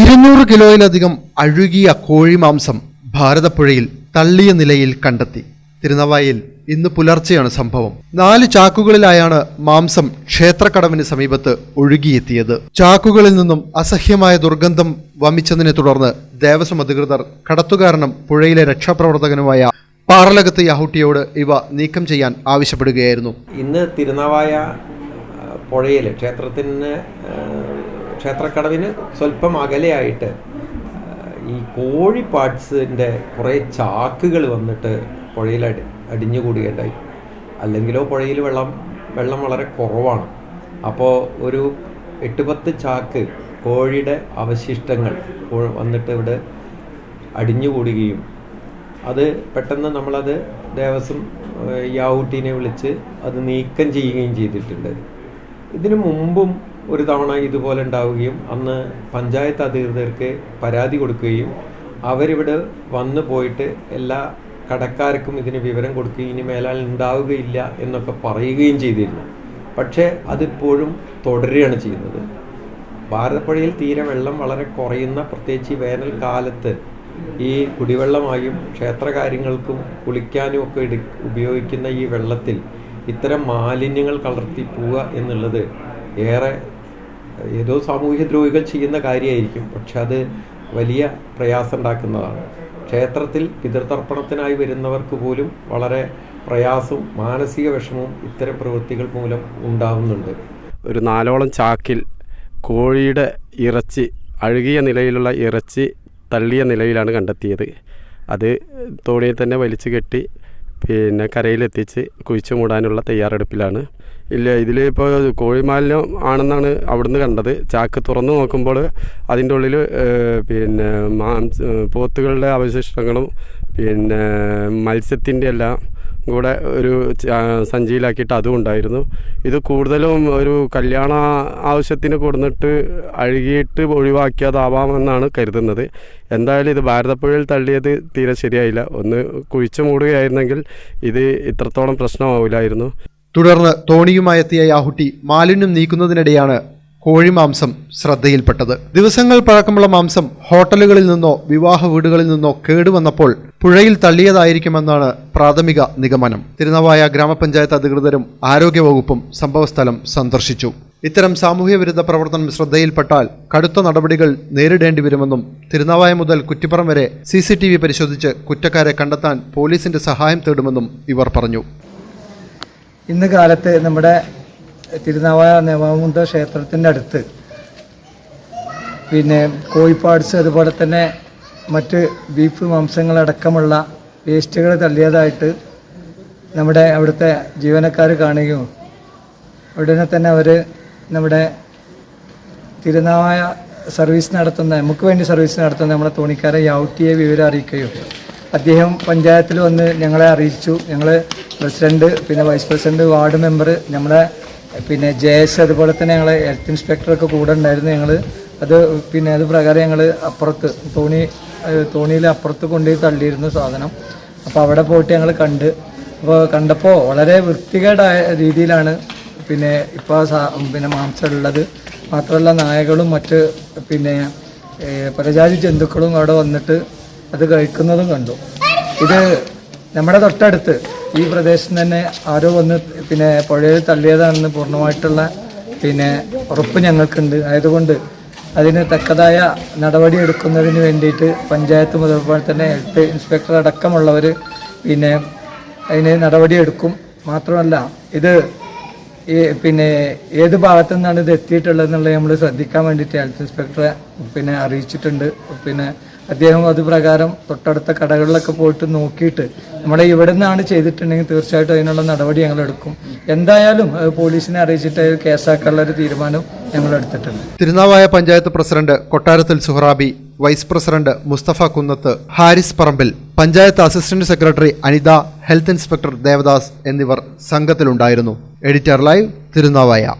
ഇരുന്നൂറ് കിലോയിലധികം അഴുകിയ കോഴിമാംസം ഭാരതപ്പുഴയിൽ തള്ളിയ നിലയിൽ കണ്ടെത്തി. തിരുനവായിൽ ഇന്ന് പുലർച്ചെയാണ് സംഭവം. നാല് ചാക്കുകളിലായാണ് മാംസം ക്ഷേത്രക്കടവിന് സമീപത്ത് ഒഴുകിയെത്തിയത്. ചാക്കുകളിൽ നിന്നും അസഹ്യമായ ദുർഗന്ധം വമിച്ചതിനെ തുടർന്ന് ദേവസ്വം അധികൃതർ കടത്തുകാരനും പുഴയിലെ രക്ഷാപ്രവർത്തകനുമായ പാറലകത്ത് യാഹുട്ടിയോട് ഇവ നീക്കം ചെയ്യാൻ ആവശ്യപ്പെടുകയായിരുന്നു. ഇന്ന് തിരുനവായ പുഴയിൽ ക്ഷേത്രത്തിന് ക്ഷേത്രക്കടവിന് സ്വല്പം അകലെയായിട്ട് ഈ കോഴി പാർട്സിന്റെ കുറേ ചാക്കുകൾ വന്നിട്ട് പുഴയിൽ അടി അടിഞ്ഞുകൂടുകയുണ്ടായി അല്ലെങ്കിലോ പുഴയിൽ വെള്ളം വെള്ളം വളരെ കുറവാണ്. അപ്പോൾ ഒരു എട്ട് പത്ത് ചാക്ക് കോഴിയുടെ അവശിഷ്ടങ്ങൾ വന്നിട്ട് ഇവിടെ അടിഞ്ഞുകൂടുകയും അത് പെട്ടെന്ന് നമ്മളത് ദേവസ്വം യാവൂട്ടിനെ വിളിച്ച് അത് നീക്കം ചെയ്യുകയും ചെയ്തിട്ടുണ്ട്. ഇതിനു മുമ്പും ഒരു തവണ ഇതുപോലെ ഉണ്ടാവുകയും അന്ന് പഞ്ചായത്ത് അധികൃതർക്ക് പരാതി കൊടുക്കുകയും അവരിവിടെ വന്നു പോയിട്ട് എല്ലാ കടക്കാർക്കും ഇതിന് വിവരം കൊടുക്കുകയും ഇനി മേലാൽ ഉണ്ടാവുകയില്ല എന്നൊക്കെ പറയുകയും ചെയ്തിരുന്നു. പക്ഷേ അതിപ്പോഴും തുടരുകയാണ് ചെയ്യുന്നത്. ഭാരതപ്പുഴയിൽ തീരെ വെള്ളം വളരെ കുറയുന്ന പ്രത്യേകിച്ച് ഈ വേനൽക്കാലത്ത് ഈ കുടിവെള്ളമായും ക്ഷേത്രകാര്യങ്ങൾക്കും കുളിക്കാനും ഒക്കെ എടു ഉപയോഗിക്കുന്ന ഈ വെള്ളത്തിൽ ഇത്തരം മാലിന്യങ്ങൾ കലർത്തി പോവുക എന്നുള്ളത് ഏറെ ഏതോ സാമൂഹ്യ ദ്രോഹികൾ ചെയ്യുന്ന കാര്യമായിരിക്കും പക്ഷെ അത് വലിയ പ്രയാസം ഉണ്ടാക്കുന്നതാണ് ക്ഷേത്രത്തിൽ പിതൃതർപ്പണത്തിനായി വരുന്നവർക്ക് പോലും വളരെ പ്രയാസവും മാനസിക വിഷമവും ഇത്തരം പ്രവൃത്തികൾ മൂലം ഉണ്ടാവുന്നുണ്ട് ഒരു നാലോളം ചാക്കിൽ കോഴിയുടെ ഇറച്ചി അഴുകിയ നിലയിലുള്ള ഇറച്ചി തള്ളിയ നിലയിലാണ് കണ്ടെത്തിയത്. അത് തോണിയിൽ തന്നെ വലിച്ചു കെട്ടി പിന്നെ കരയിലെത്തിച്ച് കുഴിച്ചു മൂടാനുള്ള തയ്യാറെടുപ്പിലാണ്. ഇല്ല ഇതിൽ ഇപ്പോൾ കോഴിമാലിന്യം ആണെന്നാണ് അവിടുന്ന് കണ്ടത്. ചാക്ക് തുറന്നു നോക്കുമ്പോൾ അതിന്റെ ഉള്ളിൽ പിന്നെ മാംസ പോത്തുകളുടെ അവശിഷ്ടങ്ങളും പിന്നെ മത്സ്യത്തിന്റെ എല്ലാം കൂടെ ഒരു സഞ്ചിയിലാക്കിയിട്ട് അതും ഉണ്ടായിരുന്നു. ഇത് കൂടുതലും ഒരു കല്യാണ ആവശ്യത്തിന് കൊടുന്നിട്ട് അഴുകിയിട്ട് ഒഴിവാക്കിയതാവാമെന്നാണ് കരുതുന്നത്. എന്തായാലും ഇത് ഭാരതപ്പുഴയിൽ തള്ളിയത് തീരെ ശരിയായില്ല. ഒന്ന് കുഴിച്ചു മൂടുകയായിരുന്നെങ്കിൽ ഇത് ഇത്രത്തോളം പ്രശ്നമാവില്ലായിരുന്നു. തുടർന്ന് തോണിയുമായെത്തിയ യാഹുട്ടി മാലിന്യം നീക്കുന്നതിനിടെയാണ് കോഴിമാംസം ശ്രദ്ധയിൽപ്പെട്ടത്. ദിവസങ്ങൾ പഴക്കമുള്ള മാംസം ഹോട്ടലുകളിൽ നിന്നോ വിവാഹ വീടുകളിൽ നിന്നോ കേടുവന്നപ്പോൾ പുഴയിൽ തള്ളിയതായിരിക്കുമെന്നാണ് പ്രാഥമിക നിഗമനം. തിരുനവായ ഗ്രാമപഞ്ചായത്ത് അധികൃതരും ആരോഗ്യവകുപ്പും സംഭവസ്ഥലം സന്ദർശിച്ചു. ഇത്തരം സാമൂഹ്യ വിരുദ്ധ പ്രവർത്തനം ശ്രദ്ധയിൽപ്പെട്ടാൽ കടുത്ത നടപടികൾ നേരിടേണ്ടി വരുമെന്നും തിരുനാവായ മുതൽ കുറ്റിപ്പുറം വരെ സി പരിശോധിച്ച് കുറ്റക്കാരെ കണ്ടെത്താൻ പോലീസിന്റെ സഹായം തേടുമെന്നും ഇവർ പറഞ്ഞു. ഇന്ന് കാലത്ത് നമ്മുടെ തിരുനാവായ നവാമുന്ത ക്ഷേത്രത്തിന്റെ അടുത്ത്. പിന്നെ കോഴിപ്പാട്സ് അതുപോലെ തന്നെ മറ്റ് ബീഫ് മാംസങ്ങളടക്കമുള്ള വേസ്റ്റുകൾ തള്ളിയതായിട്ട് നമ്മുടെ അവിടുത്തെ ജീവനക്കാർ കാണുകയും ഉടനെ തന്നെ അവർ നമ്മുടെ തിരുനാവായ സർവീസ് നടത്തുന്ന നമുക്ക് വേണ്ടി സർവീസ് നടത്തുന്ന നമ്മുടെ തോണിക്കാരെ യാവട്ടിയെ വിവരം അറിയിക്കുകയും അദ്ദേഹം പഞ്ചായത്തിൽ വന്ന് ഞങ്ങളെ അറിയിച്ചു. ഞങ്ങൾ പ്രസിഡന്റ് പിന്നെ വൈസ് പ്രസിഡന്റ് വാർഡ് മെമ്പർ നമ്മളെ പിന്നെ ജെ എസ് അതുപോലെ തന്നെ ഞങ്ങളെ ഹെൽത്ത് ഇൻസ്പെക്ടറൊക്കെ കൂടെ ഉണ്ടായിരുന്നു ഞങ്ങൾ അത് പിന്നെ അത് പ്രകാരം ഞങ്ങൾ അപ്പുറത്ത് തോണി തോണിയിൽ അപ്പുറത്ത് കൊണ്ടുപോയി തള്ളിയിരുന്നു സാധനം. അപ്പോൾ അവിടെ പോയിട്ട് ഞങ്ങൾ കണ്ട്. അപ്പോൾ കണ്ടപ്പോൾ വളരെ വൃത്തികേടായ രീതിയിലാണ് പിന്നെ ഇപ്പോൾ പിന്നെ മാംസമുള്ളത് മാത്രമല്ല നായകളും മറ്റ് പിന്നെ പരജാതി ജന്തുക്കളും അവിടെ വന്നിട്ട് അത് കഴിക്കുന്നതും കണ്ടു. ഇത് നമ്മുടെ തൊട്ടടുത്ത് ഈ പ്രദേശം തന്നെ ആരോ വന്ന് പിന്നെ പുഴയിൽ തള്ളിയതാണെന്ന് പൂർണമായിട്ടുള്ള പിന്നെ ഉറപ്പ് ഞങ്ങൾക്കുണ്ട്. ആയതുകൊണ്ട് അതിന് തക്കതായ നടപടി എടുക്കുന്നതിന് വേണ്ടിയിട്ട് പഞ്ചായത്ത് മുതൽ തന്നെ ഹെൽത്ത് ഇൻസ്പെക്ടർ അടക്കമുള്ളവർ പിന്നെ അതിന് നടപടിയെടുക്കും മാത്രമല്ല ഇത് പിന്നെ ഏത് ഭാഗത്തു നിന്നാണ് ഇത് എത്തിയിട്ടുള്ളത് എന്നുള്ളത് നമ്മൾ ശ്രദ്ധിക്കാൻ വേണ്ടിയിട്ട് ഹെൽത്ത് ഇൻസ്പെക്ടറെ പിന്നെ അറിയിച്ചിട്ടുണ്ട്. പിന്നെ അദ്ദേഹം അത് പ്രകാരം തൊട്ടടുത്ത കടകളിലൊക്കെ പോയിട്ട് നോക്കിയിട്ട് നമ്മുടെ ഇവിടെ നിന്നാണ് ചെയ്തിട്ടുണ്ടെങ്കിൽ തീർച്ചയായിട്ടും അതിനുള്ള നടപടി ഞങ്ങൾ എടുക്കും എന്തായാലും പോലീസിനെ അറിയിച്ചിട്ട് കേസാക്കാനുള്ള ഒരു തീരുമാനം ഞങ്ങൾ എടുത്തിട്ടുണ്ട് Thirunavaya panchayat president Kottarathil Suharabi vice president Mustafa Kunnath Haris Parambil panchayat assistant secretary Anitha health inspector Devadas എന്നിവർ സംഘത്തിലുണ്ടായിരുന്നു. Editor live Thirunavaya.